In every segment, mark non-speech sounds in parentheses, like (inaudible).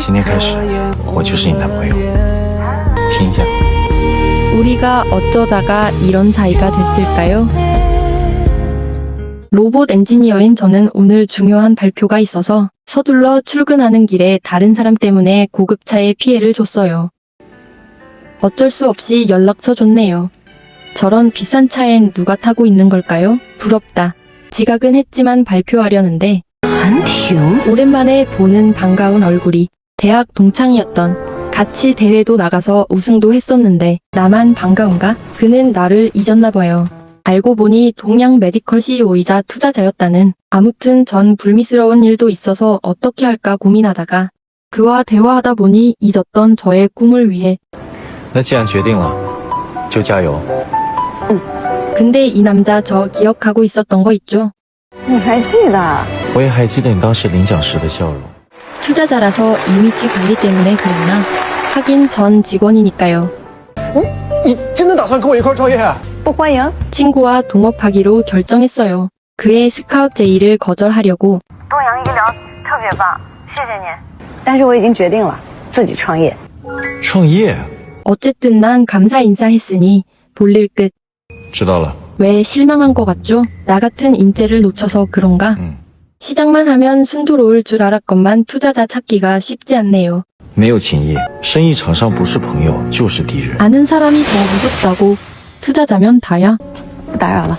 今天开始，我就是你男朋友，亲一下。 우리가 어쩌다가 이런 사이가 됐을까요? 로봇 엔지니어인 저는 오늘 중요한 발표가 있어서 서둘러 출근하는 길에 다른 사람 때문에 고급차에 피해를 줬어요. 어쩔 수 없이 연락처 줬네요. 저런 비싼 차엔 누가 타고 있는 걸까요? 부럽다. 지각은 했지만 발표하려는데 韩婷， 오랜만에 보는 반가운 얼굴이 대학 동창이었던 같이 대회도 나가서 우승도 했었는데 나만 반가운가? 그는 나를 잊었나 봐요. 알고 보니 동양 메디컬 CEO이자 투자자였다는 아무튼 전 불미스러운 일도 있어서 어떻게 할까 고민하다가 그와 대화하다 보니 잊었던 저의 꿈을 위해 那既然决定了，就加油。 근데 이 남자 저 기억하고 있었던 거 있죠? 你还记得？我也还记得你当时领奖时的笑容。 투자자라서 이미지 관리 때문에 그랬나? 하긴 전 직원이니까요. 你真的打算跟我一块儿创业啊？不欢迎。 친구와 동업하기로 결정했어요. 그의 스카우트 제의를 거절하려고 东阳医疗特别棒，谢谢您。但是我已经决定了，自己创业。创业？ 어쨌든 난 감사 인사했으니 볼일 끝. 知道了。 왜 실망한 것 같죠? 나 같은 인재를 놓쳐서 그런가? 嗯， 시장만 하면 순조로울 줄 알았건만 투자자 찾기가 쉽지 않네요. 没有情谊，生意场上不是朋友就是敌人。 아는 사람이 더 무섭다고. 투자자면 다야. 不打扰了。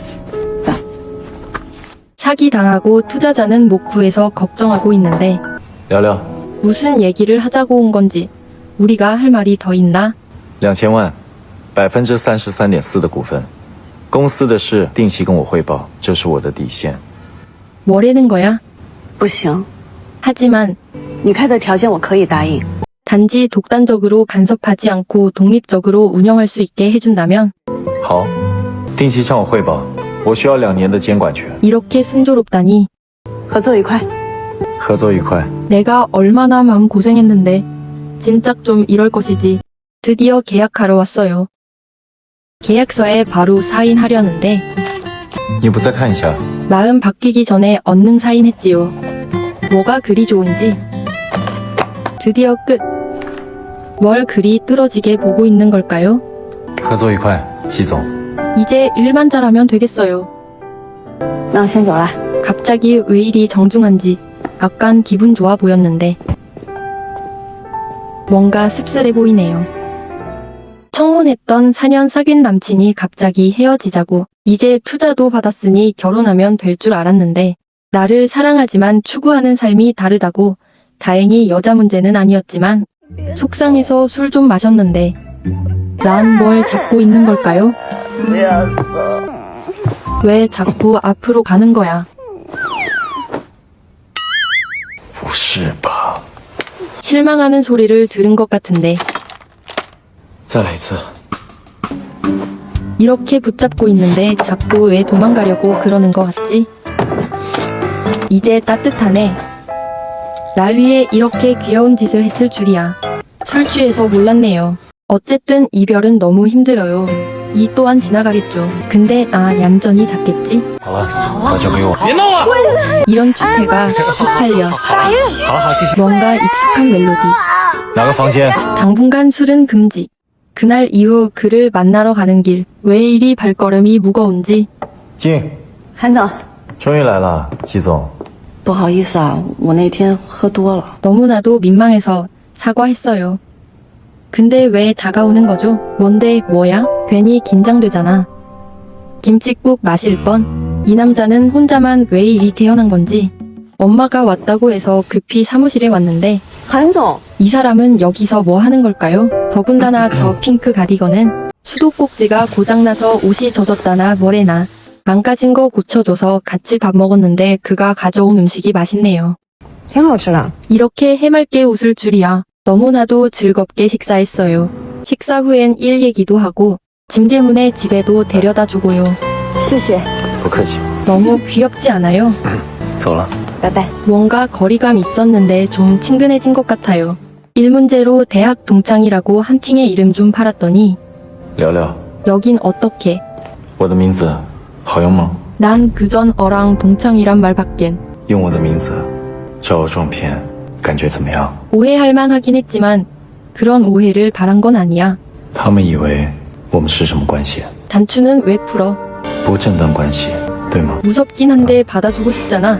사기 당하고 투자자는 못 구해서 걱정하고 있는데 聊聊， 무슨 얘기를 하자고 온 건지 우리가 할 말이 더 있나? 两千万，百分之三十三点四的股份，公司的事定期跟我汇报，这是我的底线。 뭐라는 거야? 不行， 하지만 你开的条件我可以答应。 단지 독단적으로 간섭하지 않고 독립적으로 운영할 수 있게 해준다면 好，定期向我汇报，我需要两年的监管权。 이렇게 순조롭다니 合作愉快。合作愉快。 내가 얼마나 마음 고생했는데 진작 좀 이럴 것이지 드디어 계약하러 왔어요. 계약서에 바로 사인하려는데 你不再看一下？ 마음 바뀌기 전에 얼른 사인했지요. 뭐가 그리 좋은지 드디어 끝. 뭘 그리 뚫어지게 보고 있는 걸까요? 合作愉快，季总。 이제 일만 잘하면 되겠어요. 那我先走了。 갑자기 왜 이리 정중한지 약간 기분 좋아 보였는데 뭔가 씁쓸해 보이네요. 청혼했던 4년 사귄 남친이 갑자기 헤어지자고 이제 투자도 받았으니 결혼하면 될 줄 알았는데 나를 사랑하지만 추구하는 삶이 다르다고 다행히 여자 문제는 아니었지만 속상해서 술 좀 마셨는데 난 뭘 잡고 있는 걸까요? 왜 자꾸 앞으로 가는 거야? 실망하는 소리를 들은 것 같은데 자, 있어. 이렇게 붙잡고 있는데 자꾸 왜 도망가려고 그러는 것 같지? 이제 따뜻하네. 날 위해 이렇게 귀여운 짓을 했을 줄이야. 술 취해서 몰랐네요. 어쨌든 이별은 너무 힘들어요. 이 또한 지나가겠죠. 근데 아 얌전히 잤겠지? 이런 주태가 쪽팔려. 뭔가 익숙한 멜로디. 나가 당분간 술은 금지. 그날 이후 그를 만나러 가는 길. 왜 이리 발걸음이 무거운지 进。韩总，终于来了，季总。不好意思啊，我那天喝多了。 너무나도 민망해서 사과했어요. 근데 왜 다가오는 거죠? 뭔데, 뭐야? 괜히 긴장되잖아. 김치국 마실 뻔. 이 남자는 혼자만 왜 이리 태어난 건지. 엄마가 왔다고 해서 급히 사무실에 왔는데 韩总， 이 사람은 여기서 뭐 하는 걸까요? 더군다나 저 핑크 가디건은 수도꼭지가 고장나서 옷이 젖었다나 뭐래나. 망가진 거 고쳐줘서 같이 밥 먹었는데 그가 가져온 음식이 맛있네요. 挺好吃的。 이렇게 해맑게 웃을 줄이야. 너무나도 즐겁게 식사했어요. 식사 후엔 일 얘기도 하고 짐 때문에 집에도 데려다 주고요. 谢谢，不客气。 너무 귀엽지 않아요? 走了。 拜拜。 뭔가 거리감 있었는데 좀 친근해진 것 같아요. 일 문제로 대학 동창이라고 한 팀의 이름 좀 팔았더니 聊聊， 여긴 어떻게? 我的名字好用吗？ 난 그전 어랑 동창이란 말밖엔 用我的名字找我撞骗，感觉怎么样？ 오해할 만하긴 했지만 그런 오해를 바란 건 아니야. 他们以为我们是什么关系？ 단추는 왜 풀어? 不正当关系，对吗？ 무섭긴 한데 받아주고 싶잖아.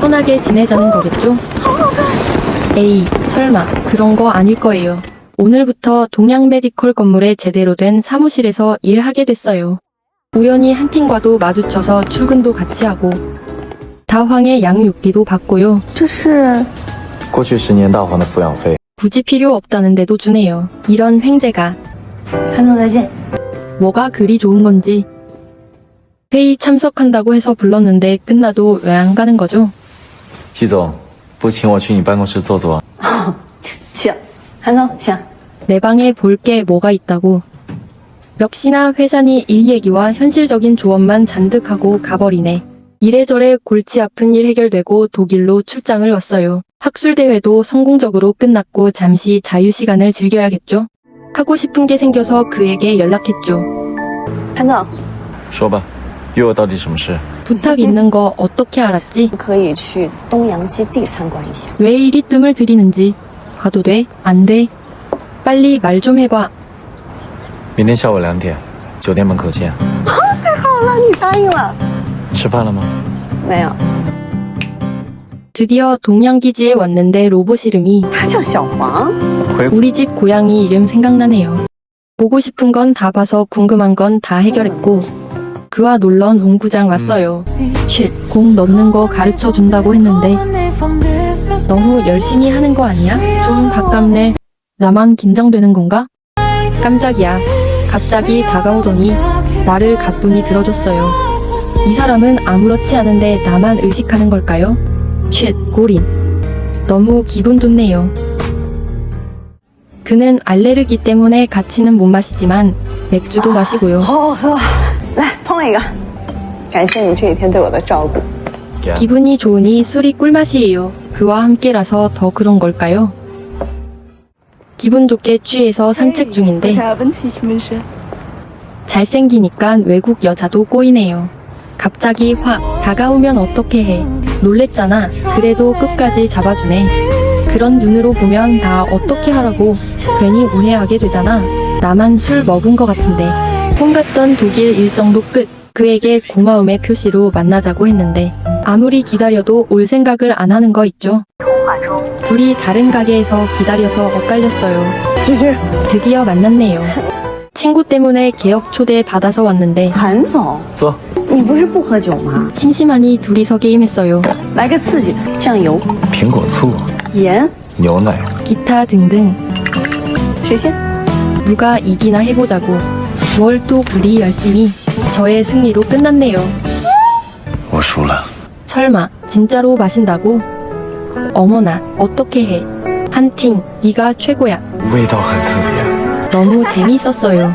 편하게 지내자는 거겠죠? 에이, 설마 그런 거 아닐 거예요. 오늘부터 동양 메디컬 건물에 제대로 된 사무실에서 일하게 됐어요. 우연히 한 팀과도 마주쳐서 출근도 같이 하고 다황의 양육비도 받고요. 这是过去十年大黄的抚养费， 굳이 필요 없다는데도 주네요. 이런 횡재가 韩总再见。 뭐가 그리 좋은 건지. 회의 참석한다고 해서 불렀는데 끝나도 왜 안 가는 거죠? 季总，不请我去你办公室坐坐？请，韩总请。 내 (laughs) 방에 볼 게 뭐가 있다고. 역시나 회사니 일 얘기와 현실적인 조언만 잔뜩 하고 가버리네. 이래저래 골치 아픈 일 해결되고 독일로 출장을 왔어요. 학술대회도 성공적으로 끝났고 잠시 자유시간을 즐겨야겠죠? 하고 싶은 게 생겨서 그에게 연락했죠. 韩总，说吧， 约我到底什么事？ 부탁 있는 거 어떻게 알았지? 可以去东阳基地参观一下。 왜 이리 뜸을 들이는지. 가도 돼? 안 돼? 빨리 말 좀 해봐. 明天下午两点，酒店门口见。好了，你答应了吃饭了吗？没有？ 드디어 동양기지에 왔는데 로봇 이름이 他叫小黄。回 우리 집 고양이 이름 생각나네요. 보고 싶은 건 다 봐서 궁금한 건 다 해결했고 그와 놀러 농구장 왔어요. 쉿, 공 넣는 거 가르쳐 준다고 했는데 너무 열심히 하는 거 아니야? 좀 바깝네. 나만 긴장되는 건가? 깜짝이야. 갑자기 다가오더니 나를 가뿐히 들어줬어요. 이 사람은 아무렇지 않은데 나만 의식하는 걸까요? 쉿, 고린. 너무 기분 좋네요. 그는 알레르기 때문에 같이는 못 마시지만 맥주도 마시고요. 好好喝，来碰一个。感谢你这几天对我的照顾。 기분이 좋으니 술이 꿀맛이에요. 그와 함께라서 더 그런 걸까요? 기분 좋게 취해서 산책 중인데 잘생기니까 외국 여자도 꼬이네요. 갑자기 확 다가오면 어떻게 해? 놀랬잖아. 그래도 끝까지 잡아주네. 그런 눈으로 보면 다 어떻게 하라고 괜히 오해하게 되잖아. 나만 술 먹은 것 같은데. 혼 갔던 독일 일정도 끝. 그에게 고마움의 표시로 만나자고 했는데 아무리 기다려도 올 생각을 안 하는 거 있죠. 通话中。 둘이 다른 가게에서 기다려서 엇갈렸어요. 基星， 드디어 만났네요. 친구 때문에 개업 초대 받아서 왔는데 韩总，坐。你不是不喝酒吗？ 심심하니 둘이서 게임했어요. 来个刺激的，酱油、苹果醋、盐，牛奶， 기타 등등 谁先？ 누가 이기나 해보자고. 뭘 또 그리 열심히 저의 승리로 끝났네요. 我输了。 설마 진짜로 마신다고? 어머나 어떻게 해? 한 팀 네가 최고야. 味道很特别。 너무 재미있었어요.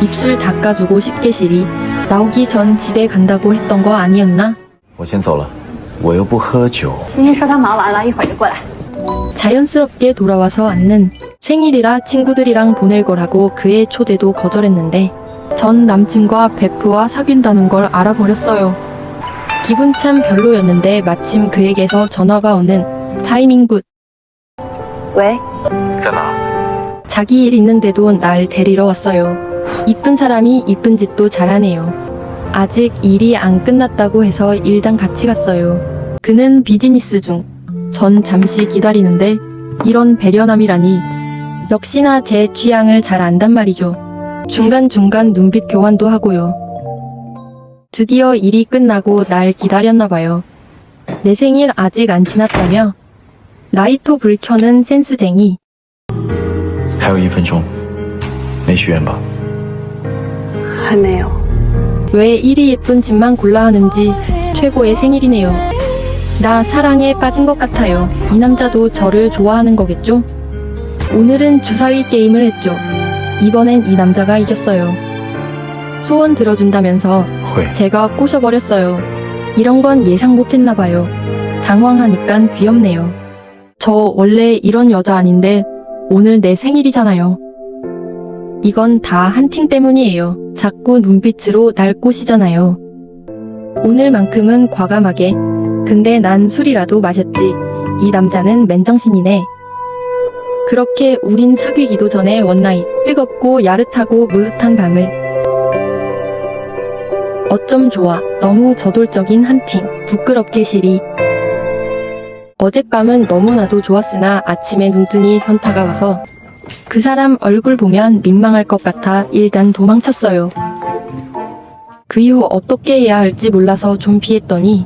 입술 닦아주고 싶게 시리. 나오기 전 집에 간다고 했던 거 아니었나? 我先走了，我又不喝酒。欣欣说她忙完了，一会儿就过来。 자연스럽게 돌아와서 앉는 생일이라 친구들이랑 보낼 거라고 그의 초대도 거절했는데 전 남친과 베프와 사귄다는 걸 알아버렸어요. 기분 참 별로였는데 마침 그에게서 전화가 오는 타이밍 굿. 왜? 괜찮아. 자기 일 있는데도 날 데리러 왔어요. 이쁜 사람이 이쁜 짓도 잘하네요. 아직 일이 안 끝났다고 해서 일단 같이 갔어요. 그는 비즈니스 중. 전 잠시 기다리는데 이런 배려남이라니 역시나 제 취향을 잘 안단 말이죠. 중간중간 눈빛 교환도 하고요. 드디어 일이 끝나고 날 기다렸나 봐요. 내 생일 아직 안 지났다며? 라이터 불 켜는 센스쟁이. 还有一分钟，没许愿吧？还没有。 왜 이리 예쁜 집만 골라 하는지 최고의 생일이네요. 나 사랑에 빠진 것 같아요. 이 남자도 저를 좋아하는 거겠죠? 오늘은 주사위 게임을 했죠. 이번엔 이 남자가 이겼어요. 소원 들어준다면서 会， 제가 꼬셔버렸어요. 이런 건 예상 못했나 봐요. 당황하니깐 귀엽네요. 저 원래 이런 여자 아닌데 오늘 내 생일이잖아요. 이건 다 한팅 때문이에요. 자꾸 눈빛으로 날 꼬시잖아요. 오늘만큼은 과감하게. 근데 난 술이라도 마셨지. 이 남자는 맨정신이네. 그렇게 우린 사귀기도 전에 원나잇 뜨겁고 야릇하고 무릇한 밤을. 어쩜 좋아 너무 저돌적인 한팀 부끄럽게 시리. 어젯밤은 너무나도 좋았으나 아침에 눈뜨니 현타가 와서 그 사람 얼굴 보면 민망할 것 같아 일단 도망쳤어요. 그 이후 어떻게 해야 할지 몰라서 좀 피했더니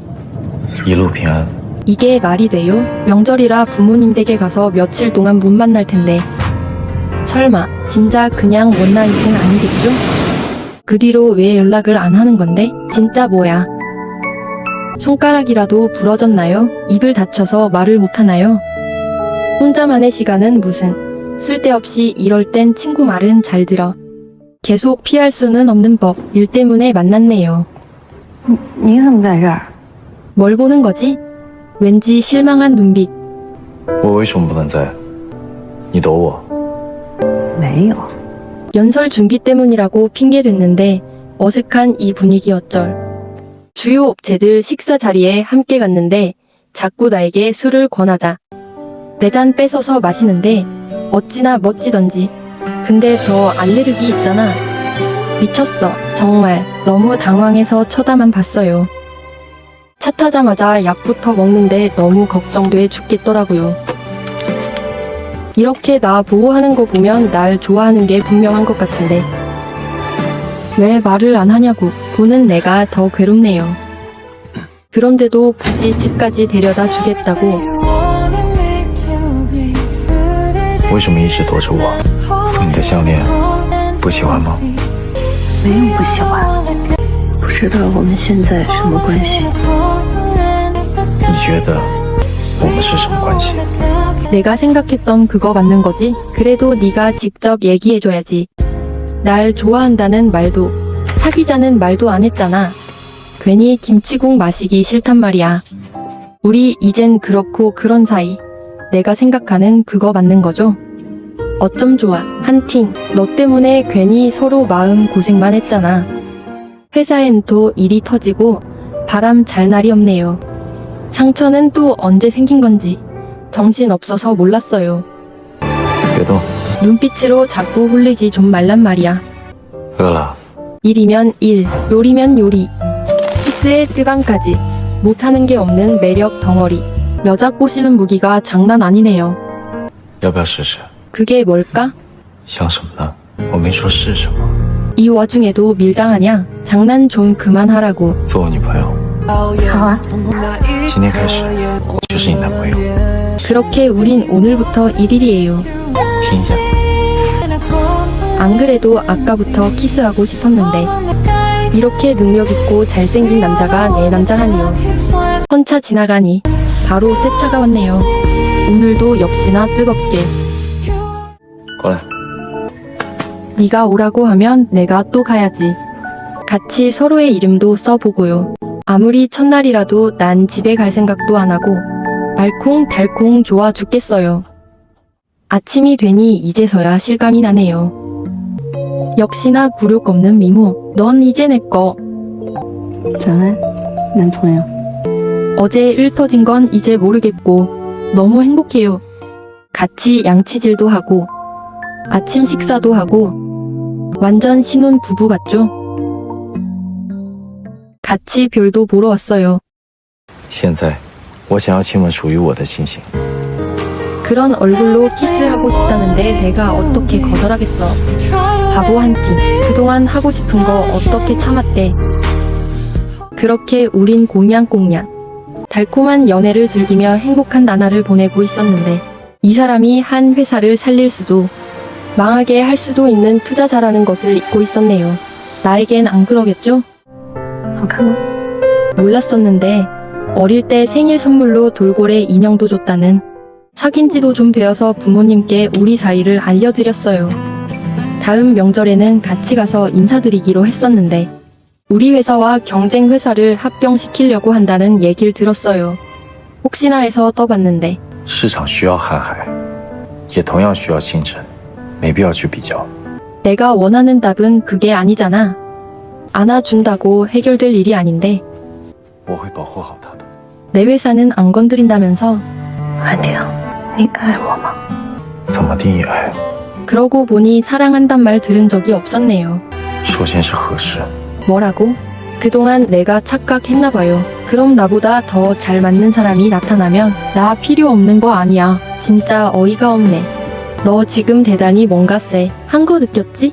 이로 피한 이게 말이 돼요? 명절이라 부모님 댁에 가서 며칠 동안 못 만날 텐데. 설마, 진짜 그냥 원나잇은 아니겠죠? 그 뒤로 왜 연락을 안 하는 건데? 진짜 뭐야? 손가락이라도 부러졌나요? 입을 다쳐서 말을 못 하나요? 혼자만의 시간은 무슨, 쓸데없이 이럴 땐 친구 말은 잘 들어. 계속 피할 수는 없는 법, 일 때문에 만났네요. 你怎么在这儿？ 뭘 보는 거지? 왠지 실망한 눈빛. 我为什么不能在？你躲我？没有， 연설 준비 때문이라고 핑계댔는데 어색한 이 분위기 어쩔. 주요 업체들 식사 자리에 함께 갔는데 자꾸 나에게 술을 권하자. 내 잔 뺏어서 마시는데 어찌나 멋지던지. 근데 더 알레르기 있잖아. 미쳤어. 정말 너무 당황해서 쳐다만 봤어요. 차 타자마자 약부터 먹는데 너무 걱정돼 죽겠더라고요. 이렇게 나 보호하는 거 보면 날 좋아하는 게 분명한 것 같은데. 왜 말을 안 하냐고 보는 내가 더 괴롭네요. 그런데도 굳이 집까지 데려다 주겠다고 为什么一直躲着我？送你的项链，不喜欢吗？没有不喜欢，不知道我们现在什么关系。 你觉得我们是什么关系？ 내가 생각했던 그거 맞는 거지? 그래도 네가 직접 얘기해줘야지. 날 좋아한다는 말도 사귀자는 말도 안 했잖아. 괜히 김치국 마시기 싫단 말이야. 우리 이젠 그렇고 그런 사이. 내가 생각하는 그거 맞는 거죠? 어쩜 좋아. 한팅. 너 때문에 괜히 서로 마음 고생만 했잖아. 회사엔 또 일이 터지고 바람 잘 날이 없네요. 상처는 또 언제 생긴 건지 정신없어서 몰랐어요. 그래도 눈빛으로 자꾸 홀리지 좀 말란 말이야. 그걸라 일이면 일, 요리면 요리. 키스에 뜨방까지 못하는 게 없는 매력 덩어리. 여자 꼬시는 무기가 장난 아니네요. 여보야 시시 그게 뭘까? 향수나 오메쇼시 이 와중에도 밀당하냐? 장난 좀 그만하라고. 소원이 봐요 好啊。 진행할 수 있을 수 있나 보여. 그렇게 우린 오늘부터 1일이에요 진짜. 안 그래도 아까부터 키스하고 싶었는데 이렇게 능력있고 잘생긴 남자가 내 남자라니요. 헌차 지나가니 바로 새 차가 왔네요. 오늘도 역시나 뜨겁게 꺼라. 네가 오라고 하면 내가 또 가야지. 같이 서로의 이름도 써보고요. 아무리 첫날이라도 난 집에 갈 생각도 안 하고 알콩달콩 좋아 죽겠어요. 아침이 되니 이제서야 실감이 나네요. 역시나 굴욕 없는 미모, 넌 이제 내꺼. 저는 난통해요. 어제 일 터진 건 이제 모르겠고 너무 행복해요. 같이 양치질도 하고 아침 식사도 하고 완전 신혼 부부 같죠? 같이 별도 보러 왔어요. 现在，我想要亲吻属于我的星星。 그런 얼굴로 키스하고 싶다는데 내가 어떻게 거절하겠어. 바보 한 티. 그동안 하고 싶은 거 어떻게 참았대. 그렇게 우린 꽁냥꽁냥. 달콤한 연애를 즐기며 행복한 나날을 보내고 있었는데 이 사람이 한 회사를 살릴 수도 망하게 할 수도 있는 투자자라는 것을 잊고 있었네요. 나에겐 안 그러겠죠? 好看吗？ 몰랐었는데 어릴 때 생일 선물로 돌고래 인형도 줬다는 사귄 지도 좀 되어서 부모님께 우리 사이를 알려드렸어요. 다음 명절에는 같이 가서 인사드리기로 했었는데 우리 회사와 경쟁 회사를 합병시키려고 한다는 얘기를 들었어요. 혹시나 해서 떠봤는데 市场需要瀚海，也同样需要星辰，没必要去比较。 내가 원하는 답은 그게 아니잖아. 안아준다고 해결될 일이 아닌데 我会保护好他的。 내 회사는 안 건드린다면서 韩婷，你爱我吗？怎么定义爱？ 그러고 보니 사랑한단 말 들은 적이 없었네요. 首先是合适， 뭐라고? 그동안 내가 착각했나 봐요. 그럼 나보다 더 잘 맞는 사람이 나타나면 나 필요 없는 거 아니야. 진짜 어이가 없네. 너 지금 대단히 뭔가 쎄. 한 거 느꼈지?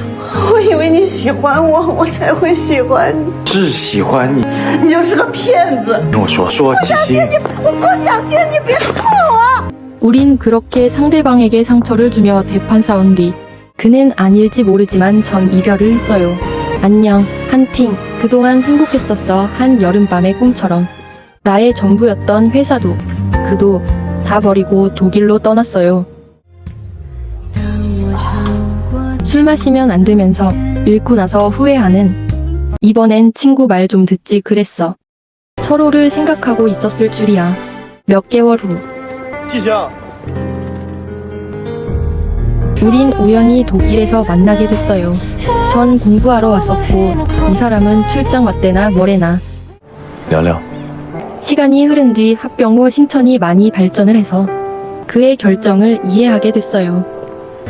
我以为你喜欢我，我才会喜欢你。是喜欢你。你就是个骗子。听我说，说七七，我不想听，你别碰我。 우린 그렇게 상대방에게 상처를 주며 대판 싸운 뒤 그는 아닐지 모르지만 전 이별을 했어요. 안녕, 한팅. 그동안 행복했었어. 한 여름밤의 꿈처럼. 나의 전부였던 회사도, 그도 다 버리고 독일로 떠났어요. 술 마시면 안 되면서 읽고 나서 후회하는 이번엔 친구 말 좀 듣지 그랬어. 서로를 생각하고 있었을 줄이야. 몇 개월 후. 지자. 우린 우연히 독일에서 만나게 됐어요. 전 공부하러 왔었고 이 사람은 출장 왔대나 뭐래나. 연락. 시간이 흐른 뒤 합병 후 신천이 많이 발전을 해서 그의 결정을 이해하게 됐어요.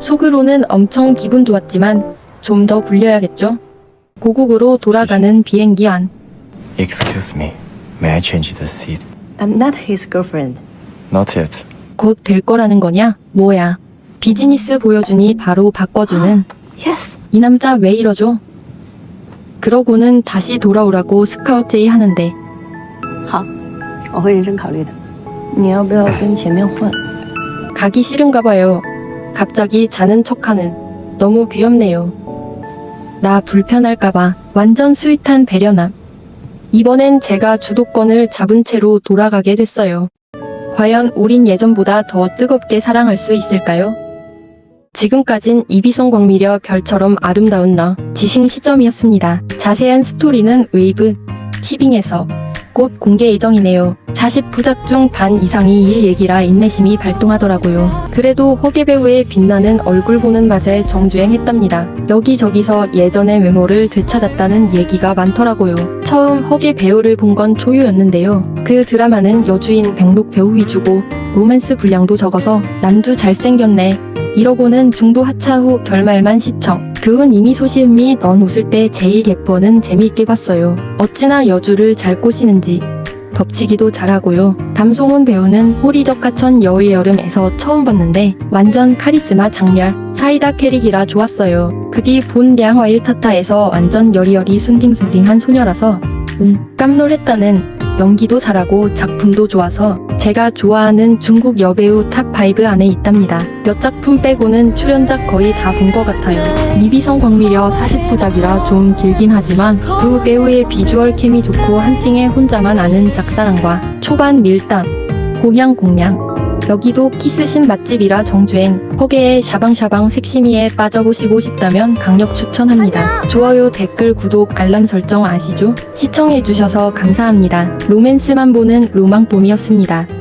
속으로는 엄청 기분 좋았지만 좀 더 굴려야겠죠? 고국으로 돌아가는 비행기 안. Excuse me, may I change the seat? I'm not his girlfriend. Not yet. 곧 될 거라는 거냐? 뭐야. 비즈니스 보여주니 바로 바꿔주는 Yes. 이 남자 왜 이러죠? 그러고는 다시 돌아오라고 스카우트 제의 하는데 好，我会认真考虑的。你要不要跟前面换？ 가기 싫은가 봐요. 갑자기 자는 척하는 너무 귀엽네요. 나 불편할까봐 완전 스윗한 배려남. 이번엔 제가 주도권을 잡은 채로 돌아가게 됐어요. 과연 우린 예전보다 더 뜨겁게 사랑할 수 있을까요? 지금까진 이비송 광미려 별처럼 아름다운 너 지싱 시점이었습니다. 자세한 스토리는 웨이브 티빙에서 곧 공개 예정이네요. 40부작 중 반 이상이 일 얘기라 인내심이 발동하더라고요. 그래도 허계 배우의 빛나는 얼굴 보는 맛에 정주행했답니다. 여기저기서 예전의 외모를 되찾았다는 얘기가 많더라고요. 처음 허계 배우를 본 건 초유였는데요. 그 드라마는 여주인 백록 배우 위주고 로맨스 분량도 적어서 남주 잘생겼네. 이러고는 중도 하차 후 결말만 시청. 그후 이미 소시은미 넌 웃을 때 제일 예뻐는 재미있게 봤어요. 어찌나 여주를 잘 꼬시는지. 덮치기도 잘하고요. 담송은 배우는 호리적 하천 여의 여름에서 처음 봤는데 완전 카리스마 장렬 사이다 캐릭이라 좋았어요. 그뒤본 량화일 타타에서 완전 여리여리 순딩순딩한 소녀라서 음, 깜놀했다는 연기도 잘하고 작품도 좋아서 제가 좋아하는 중국 여배우 탑5 안에 있답니다. 몇 작품 빼고는 출연작 거의 다 본 것 같아요. 이비성 광미려 40부작이라 좀 길긴 하지만 두 배우의 비주얼 케미 좋고 한팅에 혼자만 아는 작사랑과 초반 밀당, 공양공양 여기도 키스신 맛집이라 정주행, 허게의 샤방샤방 섹시미에 빠져보시고 싶다면 강력 추천합니다. 좋아요, 댓글, 구독, 알람 설정 아시죠? 시청해주셔서 감사합니다. 로맨스만 보는 로망봄이었습니다.